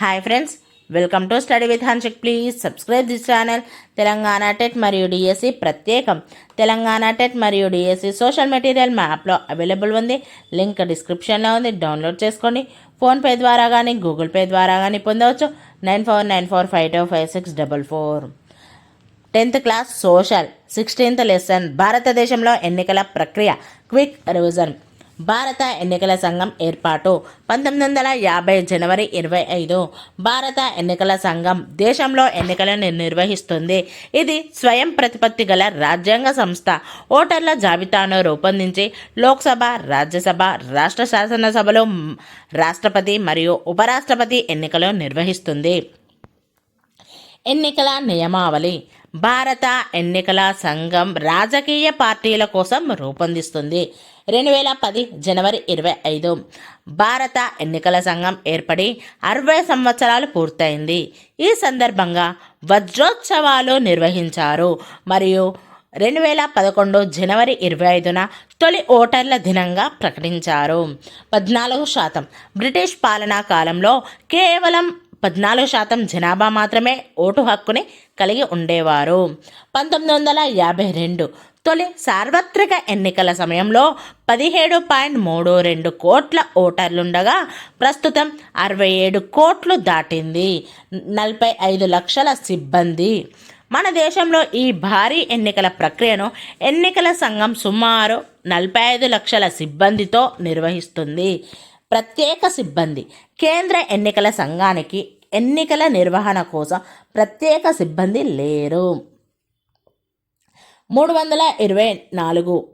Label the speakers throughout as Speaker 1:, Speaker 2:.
Speaker 1: Hi friends welcome to study with Hanshik please subscribe this channel Telangana TET మరియు DSC ప్రత్యేకం Telangana TET మరియు DSC social material మా యాప్లో available ఉంది link డిస్క్రిప్షన్లో ఉంది డౌన్లోడ్ చేసుకోండి ఫోన్పే ద్వారా కానీ గూగుల్ పే ద్వారా కానీ పొందవచ్చు nine four nine four five two five six double four tenth class social sixteenth lesson భారతదేశంలో ఎన్నికల ప్రక్రియ క్విక్ రివిజన్ భారత ఎన్నికల సంఘం ఏర్పాటు. పంతొమ్మిది వందల యాభై జనవరి ఇరవై ఐదు భారత ఎన్నికల సంఘం దేశంలో ఎన్నికలను నిర్వహిస్తుంది. ఇది స్వయం ప్రతిపత్తి గల రాజ్యాంగ సంస్థ. ఓటర్ల జాబితాను రూపొందించి లోక్సభ రాజ్యసభ రాష్ట్ర శాసనసభలో రాష్ట్రపతి మరియు ఉపరాష్ట్రపతి ఎన్నికలు నిర్వహిస్తుంది. ఎన్నికల నియమావళి. భారత ఎన్నికల సంఘం రాజకీయ పార్టీల కోసం రూపొందిస్తుంది. రెండు వేల పది జనవరి ఇరవై ఐదు. భారత ఎన్నికల సంఘం ఏర్పడి అరవై సంవత్సరాలు పూర్తయింది. ఈ సందర్భంగా వజ్రోత్సవాలు నిర్వహించారు. మరియు రెండు వేల పదకొండు జనవరి ఇరవై ఐదున తొలి ఓటర్ల దినంగా ప్రకటించారు. పద్నాలుగు శాతం బ్రిటిష్ పాలనా కాలంలో కేవలం పద్నాలుగు శాతం జనాభా మాత్రమే ఓటు హక్కుని కలిగి ఉండేవారు. పంతొమ్మిది వందల యాభై రెండు తొలి సార్వత్రిక ఎన్నికల సమయంలో పదిహేడు పాయింట్ మూడు రెండు కోట్ల ఓటర్లుండగా ప్రస్తుతం అరవై ఏడు కోట్లు దాటింది. నలభై ఐదు లక్షల సిబ్బంది. మన దేశంలో ఈ భారీ ఎన్నికల ప్రక్రియను ఎన్నికల సంఘం సుమారు నలభై ఐదు లక్షల సిబ్బందితో నిర్వహిస్తుంది. ప్రత్యేక సిబ్బంది. కేంద్ర ఎన్నికల సంఘానికి ఎన్నికల నిర్వహణ కోసం ప్రత్యేక సిబ్బంది లేరు. మూడు వందల ఇరవై నాలుగు.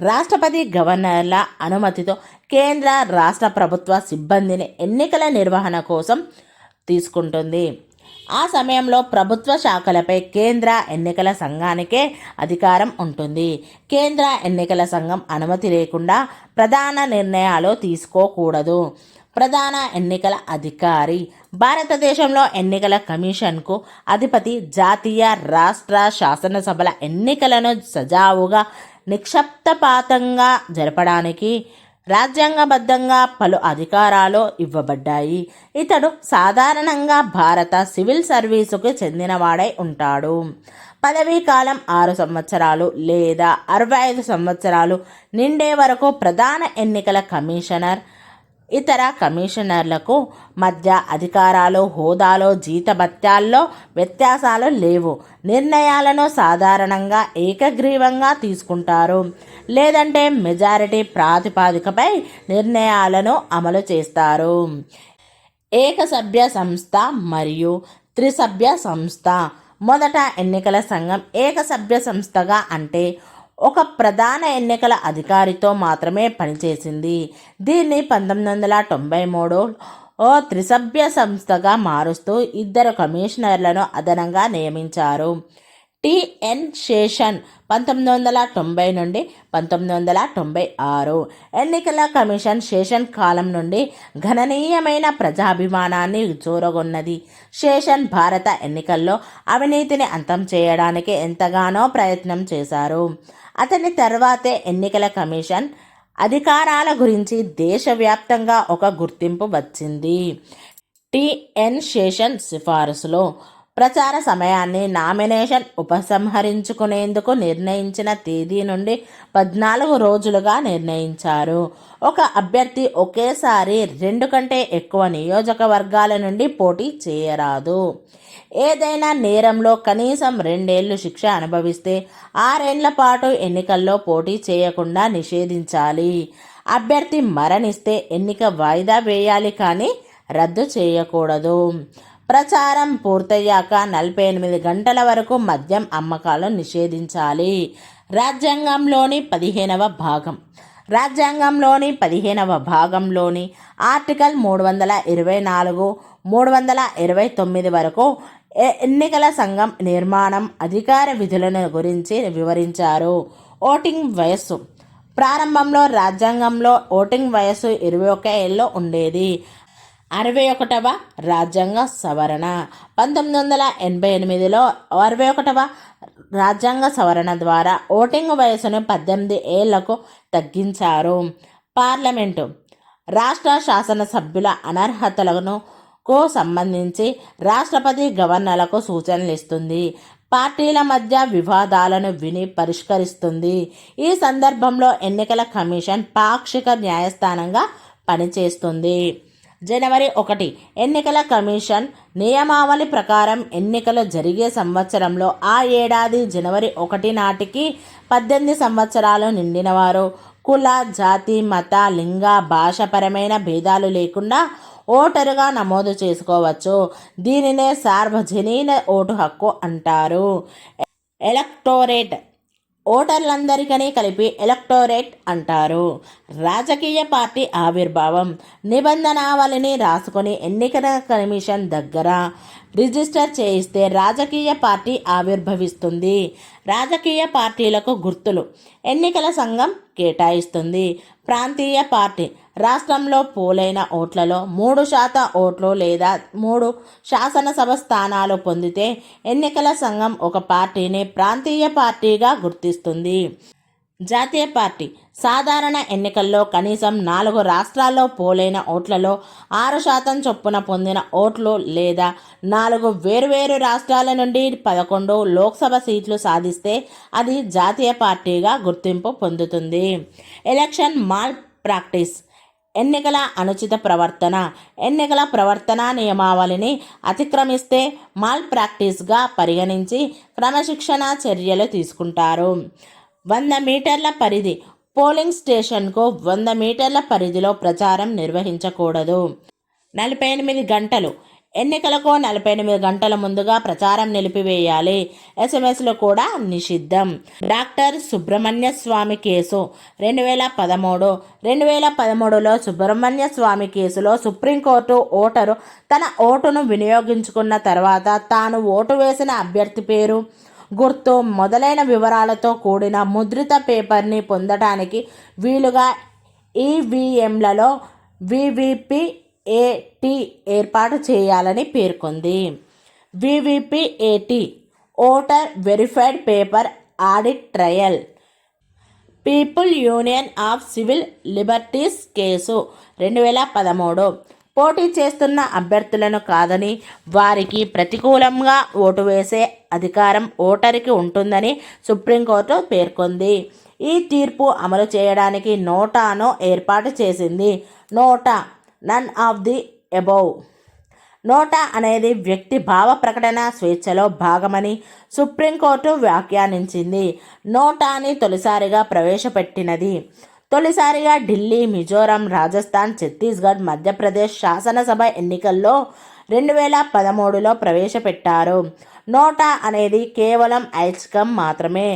Speaker 1: రాష్ట్రపతి గవర్నర్ల అనుమతితో కేంద్ర రాష్ట్ర ప్రభుత్వ సిబ్బందిని ఎన్నికల నిర్వహణ కోసం తీసుకుంటుంది. ఆ సమయంలో ప్రభుత్వ శాఖలపై కేంద్ర ఎన్నికల సంఘానికే అధికారం ఉంటుంది. కేంద్ర ఎన్నికల సంఘం అనుమతి లేకుండా ప్రధాన నిర్ణయాలు తీసుకోకూడదు. ప్రధాన ఎన్నికల అధికారి. భారతదేశంలో ఎన్నికల కమిషన్కు అధిపతి జాతీయ రాష్ట్ర శాసనసభల ఎన్నికలను సజావుగా నిక్షప్తపాతంగా జరపడానికి రాజ్యాంగబద్ధంగా పలు అధికారాలు ఇవ్వబడ్డాయి. ఇతడు సాధారణంగా భారత సివిల్ సర్వీసుకు చెందినవాడై ఉంటాడు. పదవీ కాలం ఆరు సంవత్సరాలు లేదా అరవై ఐదు సంవత్సరాలు నిండే వరకు ప్రధాన ఎన్నికల కమిషనర్ ఇతర కమిషనర్లకు మధ్య అధికారాలు హోదాలో జీతభత్యాల్లో వ్యత్యాసాలు లేవు. నిర్ణయాలను సాధారణంగా ఏకగ్రీవంగా తీసుకుంటారు. లేదంటే మెజారిటీ ప్రాతిపాదికపై నిర్ణయాలను అమలు చేస్తారు. ఏకసభ్య సంస్థ మరియు త్రిసభ్య సంస్థ. మొదట ఎన్నికల సంఘం ఏకసభ్య సంస్థగా అంటే ఒక ప్రధాన ఎన్నికల అధికారితో మాత్రమే పనిచేసింది. దీన్ని పంతొమ్మిది వందల తొంభై మూడు ఓ త్రిసభ్య సంస్థగా మారుస్తూ ఇద్దరు కమిషనర్లను అదనంగా నియమించారు. టిఎన్ శేషన్ పంతొమ్మిది వందల తొంభై నుండి పంతొమ్మిది వందల తొంభై ఆరు. ఎన్నికల కమిషన్ శేషన్ కాలం నుండి గణనీయమైన ప్రజాభిమానాన్ని చూరగొన్నది శేషన్ భారత ఎన్నికల్లో అవినీతిని అంతం చేయడానికి ఎంతగానో ప్రయత్నం చేశారు. అతని తర్వాతే ఎన్నికల కమిషన్ అధికారాల గురించి దేశవ్యాప్తంగా ఒక గుర్తింపు వచ్చింది. టిఎన్ శేషన్ సిఫారసులో ప్రచార సమయాన్ని నామినేషన్ ఉపసంహరించుకునేందుకు నిర్ణయించిన తేదీ నుండి పద్నాలుగు రోజులుగా నిర్ణయించారు. ఒక అభ్యర్థి ఒకేసారి రెండు కంటే ఎక్కువ నియోజకవర్గాల నుండి పోటీ చేయరాదు. ఏదైనా నేరంలో కనీసం రెండేళ్ళు శిక్ష అనుభవిస్తే ఆరేళ్ళ పాటు ఎన్నికల్లో పోటీ చేయకుండా నిషేధించాలి. అభ్యర్థి మరణిస్తే ఎన్నిక వాయిదా వేయాలి కానీ రద్దు చేయకూడదు. ప్రచారం పూర్తయ్యాక నలభై ఎనిమిది గంటల వరకు మద్యం అమ్మకాలు నిషేధించాలి. రాజ్యాంగంలోని పదిహేనవ భాగం. రాజ్యాంగంలోని పదిహేనవ భాగంలోని ఆర్టికల్ మూడు వందల ఇరవై నాలుగు మూడు వందల ఇరవై తొమ్మిది వరకు ఎన్నికల సంఘం నిర్మాణం అధికార విధులను గురించి వివరించారు. ఓటింగ్ వయస్సు. ప్రారంభంలో రాజ్యాంగంలో ఓటింగ్ వయస్సు ఇరవై ఒక్క ఏళ్ళు ఉండేది. అరవై ఒకటవ రాజ్యాంగ సవరణ. పంతొమ్మిది వందల ఎనభై ఎనిమిదిలో అరవై ఒకటవ రాజ్యాంగ సవరణ ద్వారా ఓటింగ్ వయసును పద్దెనిమిది ఏళ్ళకు తగ్గించారు. పార్లమెంటు రాష్ట్ర శాసనసభ్యుల అనర్హతలను కు సంబంధించి రాష్ట్రపతి గవర్నర్లకు సూచనలు ఇస్తుంది. పార్టీల మధ్య వివాదాలను విని పరిష్కరిస్తుంది. ఈ సందర్భంలో ఎన్నికల కమిషన్ పాక్షిక న్యాయస్థానంగా పనిచేస్తుంది. జనవరి ఒకటి. ఎన్నికల కమిషన్ నియమావళి ప్రకారం ఎన్నికలు జరిగే సంవత్సరంలో ఆ ఏడాది జనవరి ఒకటి నాటికి పద్దెనిమిది సంవత్సరాలు నిండినవారు. కుల జాతి మత లింగ భాషపరమైన భేదాలు లేకుండా ఓటరుగా నమోదు చేసుకోవచ్చు. దీనినే సార్వజనీన ఓటు హక్కు అంటారు. ఎలక్టోరేట్ ఓటర్లందరికీ కలిపి ఎలక్టోరేట్ అంటారు. రాజకీయ పార్టీ ఆవిర్భావం. నిబంధనావళిని రాసుకొని ఎన్నికల కమిషన్ దగ్గర రిజిస్టర్ చేయిస్తే రాజకీయ పార్టీ ఆవిర్భవిస్తుంది. రాజకీయ పార్టీలకు గుర్తులు. ఎన్నికల సంఘం కేటాయిస్తుంది. ప్రాంతీయ పార్టీ. రాష్ట్రంలో పోలైన ఓట్లలో మూడు శాతం ఓట్లు లేదా మూడు శాసనసభ స్థానాలు పొందితే ఎన్నికల సంఘం ఒక పార్టీని ప్రాంతీయ పార్టీగా గుర్తిస్తుంది. జాతీయ పార్టీ సాధారణ ఎన్నికల్లో కనీసం నాలుగు రాష్ట్రాల్లో పోలైన ఓట్లలో ఆరు శాతం చొప్పున పొందిన ఓట్లు లేదా నాలుగు వేరువేరు రాష్ట్రాల నుండి పదకొండు లోక్సభ సీట్లు సాధిస్తే అది జాతీయ పార్టీగా గుర్తింపు పొందుతుంది. ఎలక్షన్ మాల్ ప్రాక్టీస్ ఎన్నికల అనుచిత ప్రవర్తన ఎన్నికల ప్రవర్తన నియమావళిని అతిక్రమిస్తే మాల్ ప్రాక్టీస్గా పరిగణించి క్రమశిక్షణ చర్యలు తీసుకుంటారు. వంద మీటర్ల పరిధి. పోలింగ్ స్టేషన్కు వంద మీటర్ల పరిధిలో ప్రచారం నిర్వహించకూడదు. నలభై ఎనిమిది గంటలు. ఎన్నికలకు నలభై ఎనిమిది గంటల ముందుగా ప్రచారం నిలిపివేయాలి. ఎస్ఎంఎస్లు కూడా నిషిద్ధం. డాక్టర్ సుబ్రహ్మణ్య స్వామి కేసు రెండు వేల పదమూడు. రెండు వేల పదమూడులో సుబ్రహ్మణ్య స్వామి కేసులో సుప్రీంకోర్టు ఓటరు తన ఓటును వినియోగించుకున్న తర్వాత తాను ఓటు వేసిన అభ్యర్థి పేరు గుర్తు మొదలైన వివరాలతో కూడిన ముద్రిత పేపర్ని పొందటానికి వీలుగా ఈవీఎంలలో వివిపిఏటి ఏర్పాటు చేయాలని పేర్కొంది. VVPAT voter verified paper audit trail people union of civil liberties case రెండు వేల పదమూడు. పోటీ చేస్తున్న అభ్యర్థులను కాదని వారికి ప్రతికూలంగా ఓటు వేసే అధికారం ఓటరికి ఉంటుందని సుప్రీంకోర్టు పేర్కొంది. ఈ తీర్పు అమలు చేయడానికి నోటాను ఏర్పాటు చేసింది. NOTA none of the above NOTA అనేది వ్యక్తి భావ ప్రకటన స్వేచ్ఛలో భాగమని సుప్రీంకోర్టు వ్యాఖ్యానించింది. నోటాని తొలిసారిగా ప్రవేశపెట్టినది. తొలిసారిగా ఢిల్లీ మిజోరం రాజస్థాన్ ఛత్తీస్గఢ్ మధ్యప్రదేశ్ శాసనసభ ఎన్నికల్లో రెండు వేల పదమూడులో ప్రవేశపెట్టారు. నోటా అనేది కేవలం ఐచ్ఛికం మాత్రమే.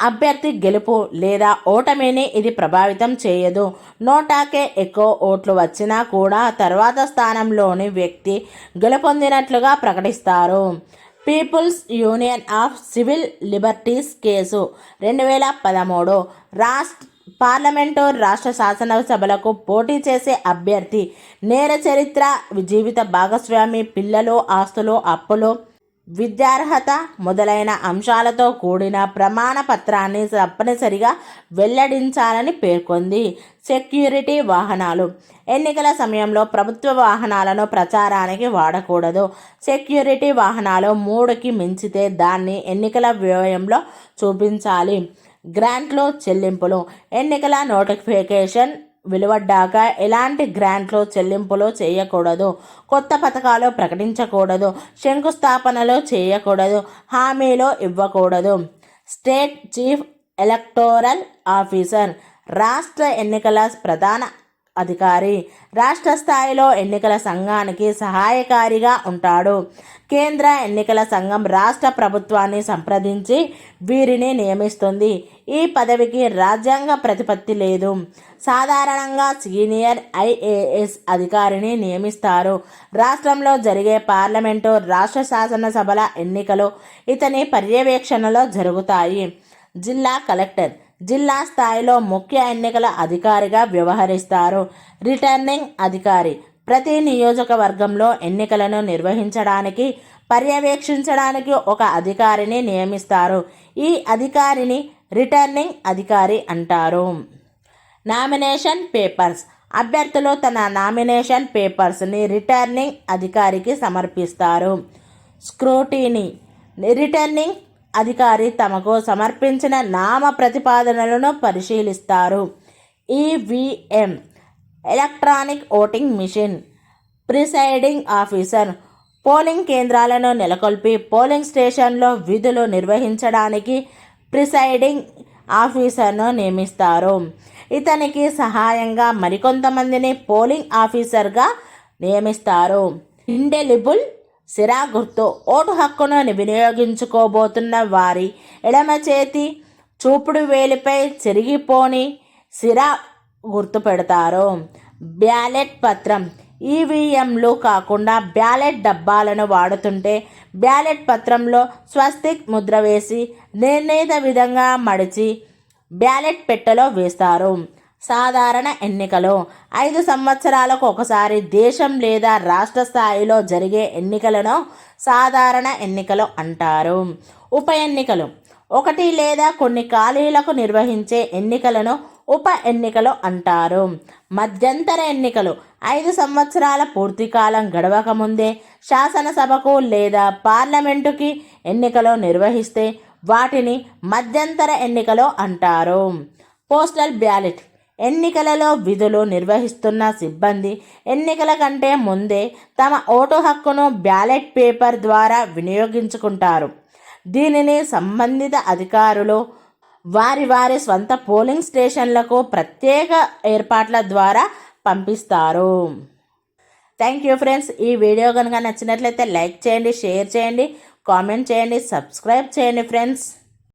Speaker 1: అభ్యర్థి గెలుపు లేదా ఓటమిని ఇది ప్రభావితం చేయదు. నోటాకే ఎక్కువ ఓట్లు వచ్చినా కూడా తర్వాత స్థానంలోని వ్యక్తి గెలుపొందినట్లుగా ప్రకటిస్తారు. People's union of civil liberties case రెండు వేల పదమూడు రాష్ట్ర పార్లమెంటు రాష్ట్ర శాసనసభలకు పోటీ చేసే అభ్యర్థి నేర చరిత్ర జీవిత భాగస్వామి పిల్లలు ఆస్తులు అప్పులు విద్యార్హత మొదలైన అంశాలతో కూడిన ప్రమాణ పత్రాన్ని తప్పనిసరిగా వెల్లడించాలని పేర్కొంది సెక్యూరిటీ వాహనాలు. ఎన్నికల సమయంలో ప్రభుత్వ వాహనాలను ప్రచారానికి వాడకూడదు. సెక్యూరిటీ వాహనాలు మూడుకి మించితే దాన్ని ఎన్నికల వ్యయంలో చూపించాలి. గ్రాంట్లు చెల్లింపులు. ఎన్నికల నోటిఫికేషన్ వెలువడ్డాక ఎలాంటి గ్రాంట్లు చెల్లింపులు చేయకూడదు? కొత్త పథకాలు ప్రకటించకూడదు. శంకుస్థాపనలు చేయకూడదు. హామీలు ఇవ్వకూడదు. State chief electoral officer. రాష్ట్ర ఎన్నికల ప్రధాన అధికారి. రాష్ట్ర స్థాయిలో ఎన్నికల సంఘానికి సహాయకారిగా ఉంటాడు. కేంద్ర ఎన్నికల సంఘం రాష్ట్ర ప్రభుత్వాన్ని సంప్రదించి వీరిని నియమిస్తుంది. ఈ పదవికి రాజ్యాంగ ప్రతిపత్తి లేదు. సాధారణంగా సీనియర్ ఐఏఎస్ అధికారిని నియమిస్తారు. రాష్ట్రంలో జరిగే పార్లమెంటు రాష్ట్ర శాసనసభల ఎన్నికలు ఇతని పర్యవేక్షణలో జరుగుతాయి. జిల్లా కలెక్టర్ జిల్లా స్థాయిలో ముఖ్య ఎన్నికల అధికారిగా వ్యవహరిస్తారు. రిటర్నింగ్ అధికారి ప్రతి నియోజకవర్గంలో ఎన్నికలను నిర్వహించడానికి పర్యవేక్షించడానికి ఒక అధికారిని నియమిస్తారు. ఈ అధికారిని రిటర్నింగ్ అధికారి అంటారు. Nomination papers. అభ్యర్థులు తన నామినేషన్ పేపర్స్ని రిటర్నింగ్ అధికారికి సమర్పిస్తారు. స్క్రూటీని. రిటర్నింగ్ అధికారి తమకు సమర్పించిన నామ ప్రతిపాదనలను పరిశీలిస్తారు. EVM electronic voting machine presiding officer polling కేంద్రాలను నెలకొల్పి పోలింగ్ స్టేషన్లో విధులు నిర్వహించడానికి ప్రిసైడింగ్ ఆఫీసర్ను నియమిస్తారు. ఇతనికి సహాయంగా మరికొంతమందిని పోలింగ్ ఆఫీసర్గా నియమిస్తారు. ఇండెలిబుల్ సిరా గుర్తు ఓటు హక్కును వినియోగించుకోబోతున్న వారి ఎడమ చేతి చూపుడు వేలిపై చెరిగిపోని సిరా గుర్తు పెడతారు. బ్యాలెట్ పత్రం ఈవీఎంలు కాకుండా బ్యాలెట్ డబ్బాలను వాడుతుంటే బ్యాలెట్ పత్రంలో స్వస్తిక్ ముద్ర వేసి నిర్ణీత విధంగా మడిచి బ్యాలెట్ పెట్టెలో వేస్తారు. సాధారణ ఎన్నికలు. ఐదు సంవత్సరాలకు ఒకసారి దేశం లేదా రాష్ట్ర స్థాయిలో జరిగే ఎన్నికలను సాధారణ ఎన్నికలు అంటారు. ఉప ఎన్నికలు. ఒకటి లేదా కొన్ని ఖాళీలకు నిర్వహించే ఎన్నికలను ఉప ఎన్నికలు అంటారు. మధ్యంతర ఎన్నికలు. ఐదు సంవత్సరాల పూర్తికాలం గడవక ముందే శాసనసభకు లేదా పార్లమెంటుకి ఎన్నికలు నిర్వహిస్తే వాటిని మధ్యంతర ఎన్నికలు అంటారు. Postal ballot. ఎన్నికలలో విధులు నిర్వహిస్తున్న సిబ్బంది ఎన్నికల కంటే ముందే తమ ఓటు హక్కును బ్యాలెట్ పేపర్ ద్వారా వినియోగించుకుంటారు. దీనిని సంబంధిత అధికారులు వారి వారి స్వంత పోలింగ్ స్టేషన్లకు ప్రత్యేక ఏర్పాట్ల ద్వారా పంపిస్తారు. Thank you friends. ఈ వీడియో కనుక నచ్చినట్లయితే లైక్ చేయండి షేర్ చేయండి కామెంట్ చేయండి సబ్స్క్రైబ్ చేయండి ఫ్రెండ్స్.